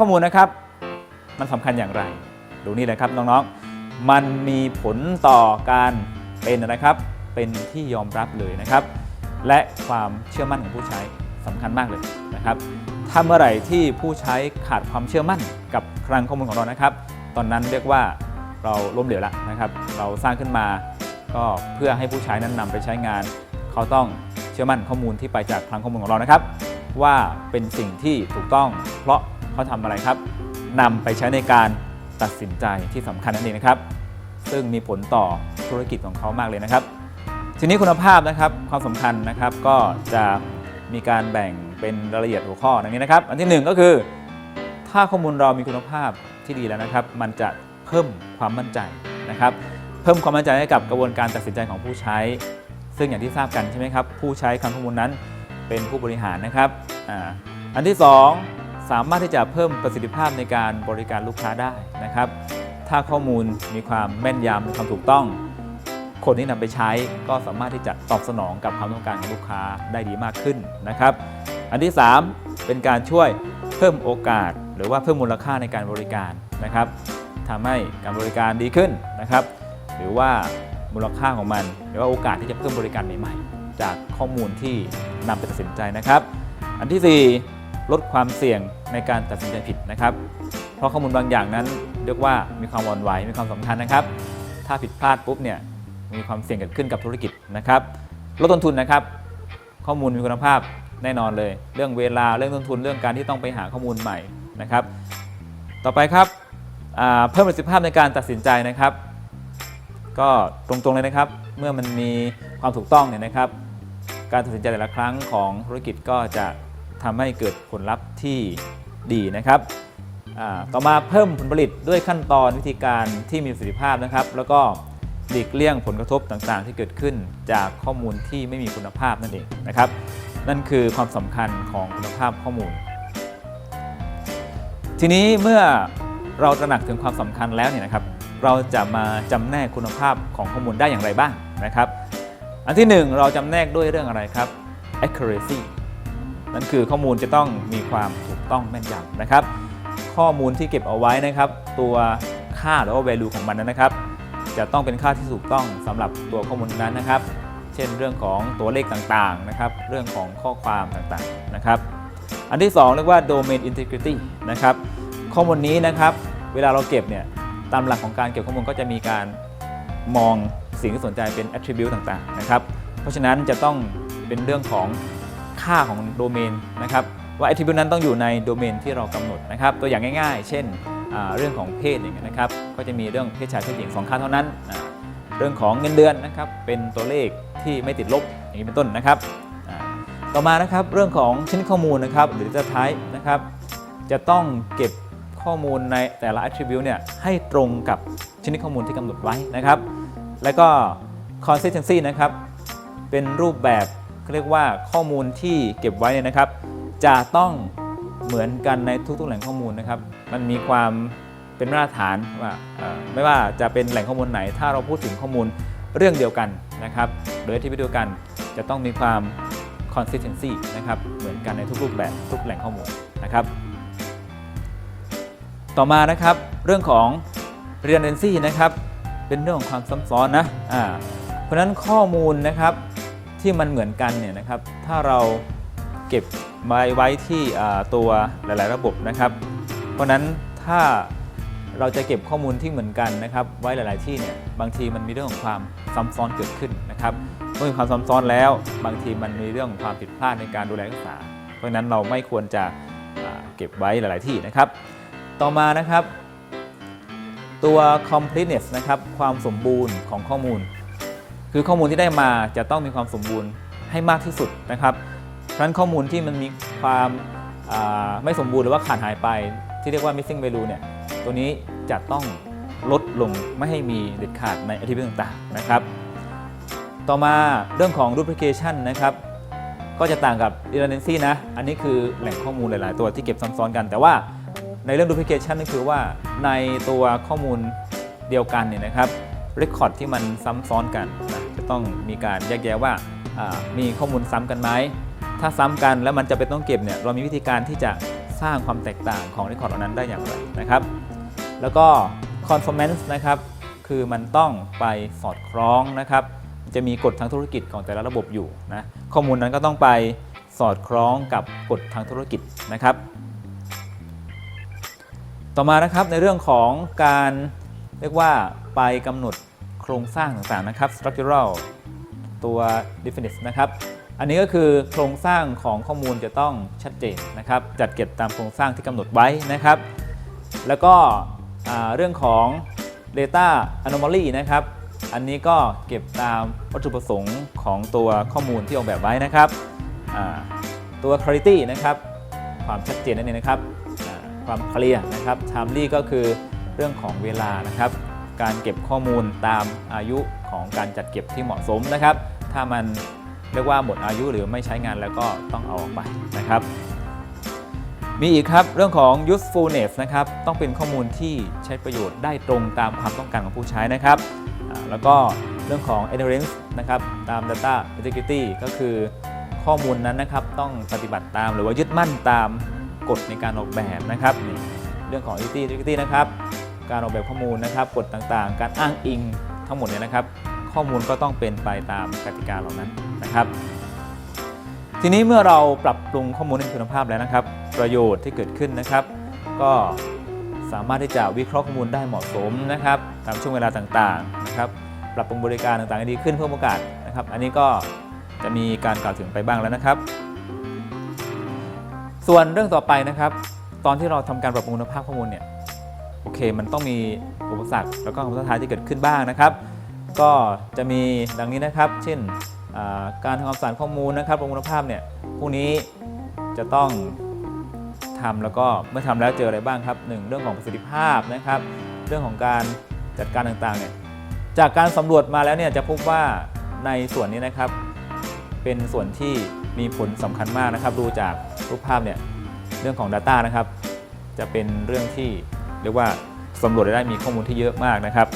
ข้อมูลนะครับ มันสำคัญอย่างไร ดูนี่เลยครับน้องๆ มันมีผลต่อการเป็นนะครับ เป็นที่ยอมรับเลยนะครับ และความเชื่อมั่นของผู้ใช้สำคัญมากเลยนะครับ ถ้าเมื่อไหร่ที่ผู้ใช้ขาดความเชื่อมั่นกับคลังข้อมูลของเรานะครับ ตอนนั้นเรียกว่าเราล้มเหลวแล้วนะครับ เราสร้างขึ้นมาก็เพื่อให้ผู้ใช้นั้นนำไปใช้งาน เขาต้องเชื่อมั่นข้อมูลที่ไปจากคลังข้อมูลของเรานะครับ ว่าเป็นสิ่งที่ถูกต้องเพราะ เขาทำอะไรครับนำไปใช้ในการตัดสินใจที่สำคัญนั่นเองนะครับ ซึ่งมีผลต่อธุรกิจของเขามากเลยนะครับ ทีนี้คุณภาพนะครับความสำคัญนะครับก็จะมีการแบ่งเป็นรายละเอียดหัวข้อดังนี้นะครับ อันที่หนึ่งก็คือ ถ้าข้อมูลเรามีคุณภาพที่ดีแล้วนะครับ มันจะเพิ่มความมั่นใจนะครับ เพิ่มความมั่นใจให้กับกระบวนการตัดสินใจของผู้ใช้ ซึ่งอย่างที่ทราบกันใช่ไหมครับ ผู้ใช้คลังข้อมูลนั้นเป็นผู้บริหารนะครับออันที่ 2 สามารถที่จะเพิ่มประสิทธิภาพในการบริการลูกค้าได้นะครับ ถ้าข้อมูลมีความแม่นยำมีความถูกต้อง คนที่นำไปใช้ก็สามารถที่จะตอบสนองกับความต้องการของลูกค้าได้ดีมากขึ้นนะครับ อันที่ 3 เป็นการช่วยเพิ่มโอกาส หรือว่าเพิ่มมูลค่าในการบริการนะครับทำให้การบริการดีขึ้นนะครับ หรือว่ามูลค่าของมัน หรือว่าโอกาสที่จะเพิ่มบริการใหม่ๆ จากข้อมูลที่นำไปตัดสินใจนะครับ อันทีสี่4 ลดความเสี่ยงในการตัดสินใจผิดนะครับ เพราะข้อมูลบางอย่างนั้นเรียกว่ามีความอ่อนไหวมีความสำคัญนะครับ ถ้าผิดพลาดปุ๊บเนี่ยมีความเสี่ยงเกิดขึ้นกับธุรกิจนะครับลดต้นทุนนะครับ ข้อมูลมีคุณภาพแน่นอนเลย เรื่องเวลาเรื่องต้นทุนเรื่องการที่ต้องไปหาข้อมูลใหม่นะครับ ต่อไปครับเพิ่มประสิทธิภาพในการตัดสินใจนะครับ ก็ตรงๆเลยนะครับ เมื่อมันมีความถูกต้องเนี่ยนะครับ การตัดสินใจแต่ละครั้งของธุรกิจก็จะ ทำให้เกิดผลลัพธ์ที่ดีนะครับต่อมาเพิ่มผลผลิตด้วยขั้นตอนวิธีการที่มีประสิทธิภาพนะครับ แล้วก็หลีกเลี่ยงผลกระทบต่างๆ ที่เกิดขึ้นจากข้อมูลที่ไม่มีคุณภาพนั่นเองนะครับ นั่นคือความสำคัญของคุณภาพข้อมูล ทีนี้เมื่อเราตระหนักถึงความสำคัญแล้วเนี่ยนะครับ เราจะมาจำแนกคุณภาพของข้อมูลได้อย่างไรบ้างนะครับ อันที่หนึ่งเราจำแนกด้วยเรื่องอะไรครับ accuracy นั่นคือข้อมูลจะต้องมีความถูกต้องแม่นยำนะครับ ข้อมูลที่เก็บเอาไว้นะครับ ตัวค่าหรือว่า value ของมันนะครับ จะต้องเป็นค่าที่ถูกต้องสำหรับตัวข้อมูลนั้นนะครับ เช่นเรื่องของตัวเลขต่างๆนะครับ เรื่องของข้อความต่างๆนะครับ อันที่ 2 เรียกว่า domain integrity นะครับ ข้อมูลนี้นะครับเวลาเราเก็บเนี่ยตามหลักของการเก็บข้อมูลก็จะมีการมองสิ่งที่สนใจเป็น attribute ต่างๆนะครับ เพราะฉะนั้นจะต้องเป็นเรื่องของ ค่าของโดเมนนะครับว่า attribute นั้นต้องอยู่ในโดเมนที่เรากำหนดนะครับตัวอย่างง่ายๆ เช่นเรื่องของเพศอย่างเงี้ยนะครับก็จะมีเรื่องเพศชายเพศหญิงสองค่าเท่านั้น เรื่องของเงินเดือนนะครับเป็นตัวเลขที่ไม่ติดลบอย่างนี้เป็นต้นนะครับต่อมานะครับเรื่องของชิ้นข้อมูลนะครับหรือ data type นะครับจะต้องเก็บข้อมูลในแต่ละ attribute เนี่ยให้ตรงกับชนิดข้อมูลที่กำหนดไว้นะครับ แล้วก็ consistency นะครับเป็นรูปแบบ เรียกว่าข้อมูลที่เก็บไว้เนี่ยนะครับ จะต้องเหมือนกันในทุกๆ แหล่งข้อมูลนะครับ มันมีความเป็นมาตรฐานว่าไม่ว่าจะเป็นแหล่งข้อมูลไหน ถ้าเราพูดถึงข้อมูลเรื่องเดียวกันนะครับโดยที่เดียวกันจะต้องมีความ consistency นะครับเหมือนกันในทุกรูปแบบทุกแหล่งข้อมูลนะครับ ต่อมานะครับเรื่องของ redundancy นะครับเป็นเรื่องของความซ้ำซ้อนนะอ่าเพราะนั้นข้อมูลนะครับ ที่มันเหมือนกันเนี่ยนะครับถ้าเราเก็บไว้ไว้ที่ตัวหลาย ๆ ระบบนะครับ เพราะนั้นถ้าเราจะเก็บข้อมูลที่เหมือนกันนะครับ ไว้หลาย ๆ ที่เนี่ยบางทีมันมีเรื่องของความซ้ำซ้อนเกิดขึ้นนะครับเมื่อมีความซ้ำซ้อนแล้ว บางทีมันมีเรื่องของความผิดพลาดในการดูแลรักษา เพราะนั้นเราไม่ควรจะเก็บไว้หลาย ๆ ที่นะครับ ต่อมานะครับ ตัว completeness นะครับความสมบูรณ์ของข้อมูล คือข้อมูลที่ได้มาจะต้องมีความสมบูรณ์ให้มากที่สุดนะครับ เพราะฉะนั้นข้อมูลที่มันมีความาไม่สมบูรณ์หรือว่าขาดหายไป ที่เรียกว่า missing value เนี่ยตัวนี้จะต้องลดลงไม่ให้มีเด็ดขาดใน attribute ต่างๆนะครับ ต่อมาเรื่องของ duplication นะครับ ก็จะต่างกับ redundancy นะ อันนี้คือแหล่งข้อมูลหลาย ๆ ตัวที่เก็บซ้ำซ้อนกัน แต่ว่าในเรื่อง duplication ก็คือว่าในตัวข้อมูลเดียวกันเนี่ยนะครับ record ที่มันซ้ำซ้อนกันนะจะต้องมีการแยกแยะว่ามีข้อมูลซ้ำกันไหมถ้าซ้ำกันแล้วมันจะเป็นต้องเก็บเนี่ยเรามีวิธีการที่จะสร้างความแตกต่างของเรคคอร์ดเหล่านั้นได้อย่างไรนะครับ แล้วก็ conformance นะครับคือมันต้องไปสอดคล้องนะครับ จะมีกฎทางธุรกิจของแต่ละระบบอยู่นะข้อมูลนั้นก็ต้องไปสอดคล้องกับกฎทางธุรกิจนะครับ ต่อมานะครับในเรื่องของการ เรียกว่าไปกำหนดโครงสร้างต่างๆนะครับ structural ตัว definite นะครับ อันนี้ก็คือโครงสร้างของข้อมูลจะต้องชัดเจนนะครับ จัดเก็บตามโครงสร้างที่กำหนดไว้นะครับ แล้วก็เรื่องของ data anomaly นะครับ อันนี้ก็เก็บตามวัตถุประสงค์ของตัวข้อมูลที่ออกแบบไว้นะครับ ตัว clarity นะครับ ความชัดเจนนั่นเองนะครับ ความเคลียร์นะครับ timely ก็คือ เรื่องของเวลานะครับ การเก็บข้อมูลตามอายุของการจัดเก็บที่เหมาะสมนะครับ ถ้ามันเรียกว่าหมดอายุหรือไม่ใช้งานแล้วก็ต้องเอาออกไปนะครับ มีอีกครับเรื่องของ usefulness นะครับต้องเป็นข้อมูลที่ใช้ประโยชน์ได้ตรงตามความต้องการของผู้ใช้นะครับ แล้วก็เรื่องของ adherence นะครับตาม data integrity ก็คือข้อมูลนั้นนะครับต้องปฏิบัติตามหรือว่ายึดมั่นตามกฎในการออกแบบนะครับเรื่องของ integrity นะครับ การออกแบบข้อมูลนะครับกฎต่างๆ การอ้างอิงทั้งหมดเนี่ยนะครับ ข้อมูลก็ต้องเป็นไปตามกติกาเหล่านั้นนะครับ ทีนี้เมื่อเราปรับปรุงข้อมูลให้มีคุณภาพแล้วนะครับ ประโยชน์ที่เกิดขึ้นนะครับ ก็สามารถที่จะวิเคราะห์ข้อมูลได้เหมาะสมนะครับ ตามช่วงเวลาต่างๆนะครับ ปรับปรุงบริการต่างๆให้ดีขึ้นเพิ่มโอกาสนะครับ อันนี้ก็จะมีการกล่าวถึงไปบ้างแล้วนะครับ ส่วนเรื่องต่อไปนะครับ ตอนที่เราทำการปรับปรุงคุณภาพข้อมูลเนี่ย โอเค มันต้องมีอุปสรรคแล้วก็ความท้าทายที่เกิดขึ้นบ้างนะครับ ก็จะมีดังนี้นะครับ เช่นการทำความสาดข้อมูลนะครับปรับปรุงคุณภาพเนี่ยพวกนี้จะต้องทำแล้วก็เมื่อทำแล้วเจออะไรบ้างครับหนึ่งเรื่องของประสิทธิภาพนะครับ เรื่องของการจัดการต่างๆเนี่ยจากการสำรวจมาแล้วเนี่ยจะพบว่าในส่วนนี้นะครับ เป็นส่วนที่มีผลสำคัญมากนะครับ ดูจากรูปภาพเนี่ยเรื่องของ Data นะครับ จะเป็นเรื่องที่ เรียกว่าสำรวจได้มีข้อมูลที่เยอะมากนะครับ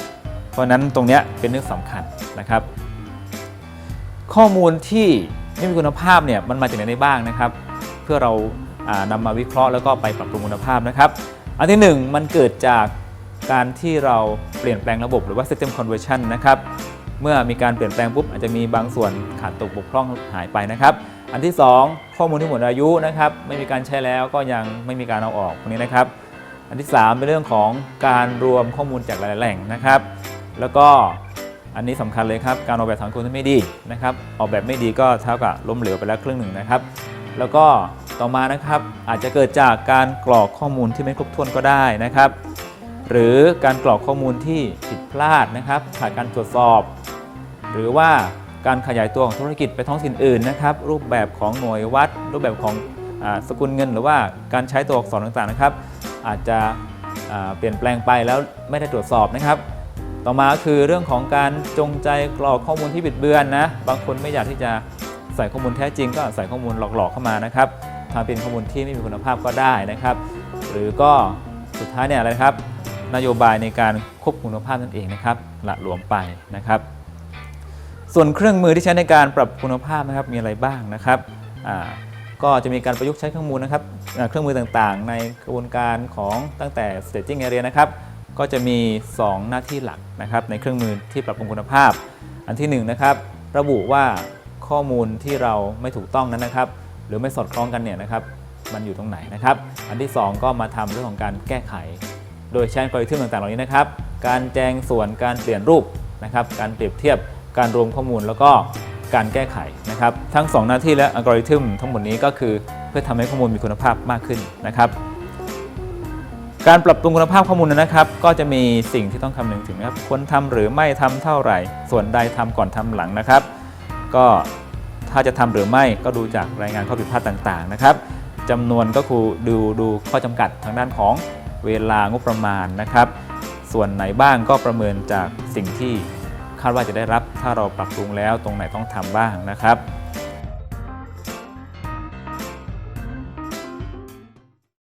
เพราะนั้นตรงนี้เป็นเรื่องสำคัญนะครับ ข้อมูลที่ไม่มีคุณภาพเนี่ยมันมาจากไหนได้บ้างนะครับ เพื่อเราอานำมาวิเคราะห์แล้วก็ไปปรับปรุงคุณภาพนะครับ อันที่หนึ่งมันเกิดจากการที่เราเปลี่ยนแปลงระบบหรือว่า system conversion นะครับ เมื่อมีการเปลี่ยนแปลงปุ๊บอาจจะมีบางส่วนขาดตกบกพร่องหายไปนะครับ อันที่ 2 ข้อมูลที่หมดอายุนะครับ ไม่มีการใช้แล้วก็ยังไม่มีการเอาออกพวกนี้นะครับ อันที่ 3 เป็นเรื่องของการรวมข้อมูลจากหลาย ๆ แหล่งนะครับ แล้วก็อันนี้สำคัญเลยครับ การออกแบบสังคมที่ไม่ดีนะครับ ออกแบบไม่ดีก็เท่ากับล้มเหลวไปแล้วครึ่งหนึ่งนะครับ แล้วก็ต่อมานะครับอาจจะเกิดจากการกรอกข้อมูลที่ไม่ครบถ้วนก็ได้นะครับ หรือการกรอกข้อมูลที่ผิดพลาดนะครับขาดการตรวจสอบ หรือว่าการขยายตัวของธุรกิจไปท้องถิ่นอื่นนะครับ รูปแบบของหน่วยวัด รูปแบบของอสกุลเงิน หรือว่าการใช้ตัวอักษรต่างๆนะครับ อาจจะเปลี่ยนแปลงไปแล้วไม่ได้ตรวจสอบนะครับ ต่อมาคือเรื่องของการจงใจกรอกข้อมูลที่บิดเบือนนะบางคนไม่อยากที่จะใส่ข้อมูลแท้จริง ก็ใส่ข้อมูลหลอกๆเข้ามานะครับทำเป็นข้อมูลที่ไม่มีคุณภาพก็ได้นะครับ หรือก็สุดท้ายเนี่ยอะไรครับนโยบายในการควบคุมคุณภาพนั่นเองนะครับละหลวมไปนะครับ ส่วนเครื่องมือที่ใช้ในการปรับคุณภาพนะครับมีอะไรบ้างนะครับ ก็จะมีการประยุกต์ใช้เครื่องมือนะครับเครื่องมือต่างๆ ในกระบวนการของตั้งแต่ staging area นะครับก็จะมี 2 หน้าที่หลักนะครับในเครื่องมือที่ปรับปรุงคุณภาพ อันที่1นะครับระบุว่าข้อมูลที่เราไม่ถูกต้องนั้นนะครับ หรือไม่สอดคล้องกันเนี่ยนะครับมันอยู่ตรงไหนนะครับ อันที่ 2 ก็มาทำเรื่องของการแก้ไข โดยใช้อัลกอริทึมต่างๆ เหล่านี้นะครับ การแจงส่วนการเปลี่ยนรูปนะครับ การเปรียบเทียบการรวมข้อมูลแล้วก็ การแก้ไขนะครับ ทั้ง 2 หน้าที่และอัลกอริทึมทั้งหมดนี้ก็คือเพื่อทำให้ข้อมูลมีคุณภาพมากขึ้นนะครับ การปรับปรุงคุณภาพข้อมูลนะครับ ก็จะมีสิ่งที่ต้องคำนึงถึงนะครับควรทำหรือไม่ทำเท่าไหร่ ส่วนใดทำก่อนทำหลังนะครับ ก็ถ้าจะทำหรือไม่ก็ดูจากรายงานข้อผิดพลาดต่าง ๆ นะครับจำนวนก็คือดูดูข้อจำกัดทางด้านของเวลางบประมาณนะครับ ส่วนไหนบ้างก็ประเมินจากสิ่งที่าดว่าจะได้รับ ถ้าเราปรับปรุงแล้วตรงไหนต้องทำบ้างนะครับ